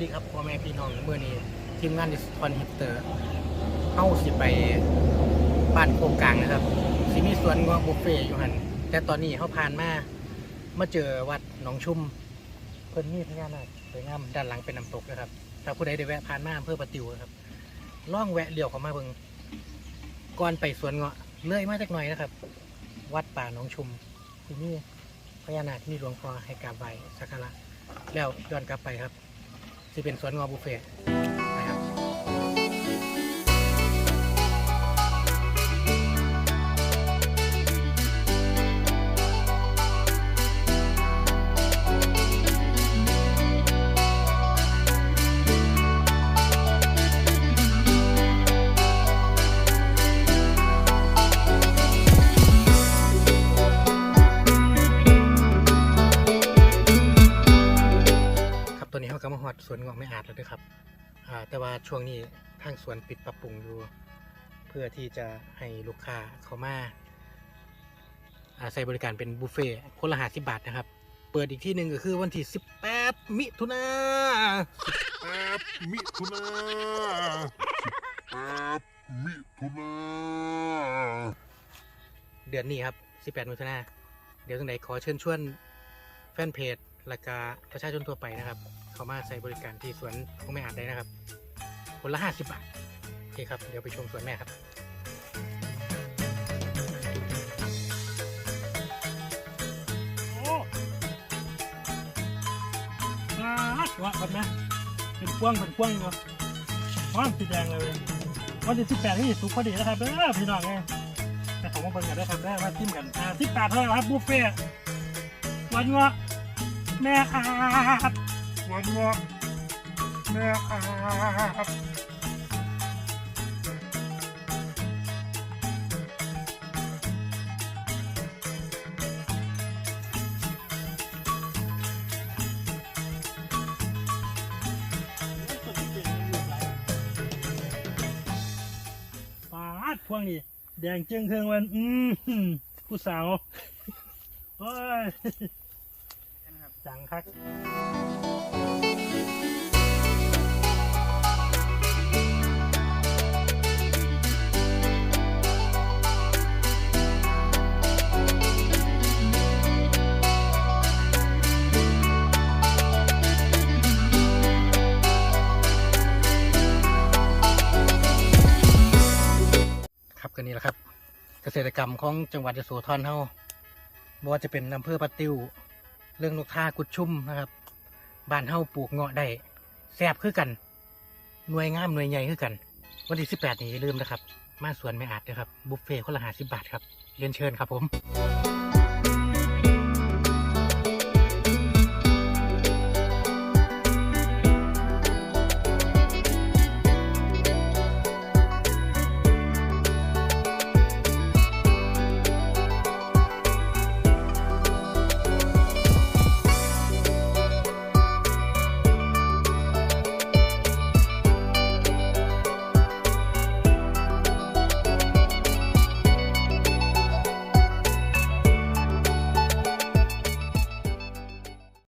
ดีครับพ่อแม่พี่น้องเมื่อนี้ทีมงานดิสคอนฮิปเตอร์เฮาสิไปบ้านโครงกลางนะครับสิมีสวนงอกบุฟเฟ่ต์อยู่หันแต่ตอนนี้เฮาผ่านมามาเจอวัดหนองชุมเพิ่นมีพญานาคสวยงามด้านหลังเป็นน้ำตกนะครับ ถ้าผู้ใดได้แวะผ่านมาอำเภอประติวนะครับล่องแวะเลี้ยวเข้ามาเบิ่งก่อนไปสวนเงาะเลื่อยมาจากหน่อยนะครับ วัดป่าหนองชุมที่นี่พญานาคมีหลวงพ่อให้กราบไหว้สักการะแล้วย้อนกลับไปครับ ที่เป็นสวนงอบุฟเฟ่ ครับตอนนี้เขากำลังหอดสวนเงาะไม่อาจแล้วด้วยครับอ่าแต่ว่าช่วงนี้ทางสวนปิดปรับปรุงอยู่ เพื่อที่จะให้ลูกค้าเขามาอ่าใช้บริการเป็นบุฟเฟ่ต์คนละหาสิบาทนะครับ เปิดอีกที่หนึ่งก็คือวันที่ 18 มิถุนาแปดมิถุนาแปดมิถุนาเดือนนี้ครับ 18มิถุนาเดี๋ยวตรงไหนขอเชิญชวนแฟนเพจ และก็ประชาชนทั่วไปนะครับ เขามาใช้บริการที่สวนของแม่อาจได้นะครับ คนละ 50 บาทโอเคครับ เดี๋ยวไปชมสวนแม่ครับโอ้อ่าวะแบบนะเป็นกว้างเป็นกว้างอยู่ว้าวสีแดงเลยวันที่สิบแปดที่สุกพอดีนะครับเด้อพี่น้องไงแต่ของมาเบิ่งกันได้ครับได้มาจิ้มกันอ่าสิบแปดเท่าไหร่ครับบุฟเฟ่ต์วันเงาะ แม่อาบวันวะแม่อาบปาดพวกนี้แดงเจียงเครื่องวัน อืมผู้สาว โอ้ย จังคักครับกันนี้แหละครับ เกษตรกรรมของจังหวัดยโสธรเฮาบ่ว่าจะเป็นอำเภอปะติว เรื่องนกท่ากุดชุ่มนะครับบ้านเฮาปลูกเงาะได้แซบคือกัน หน่วยงามหน่วยใหญ่คือกัน วันที่18 นี้อย่าลืมนะครับ มาสวนไม่อาจนะครับ บุฟเฟ่ต์คนละหาสิบบาทครับเรียนเชิญครับผม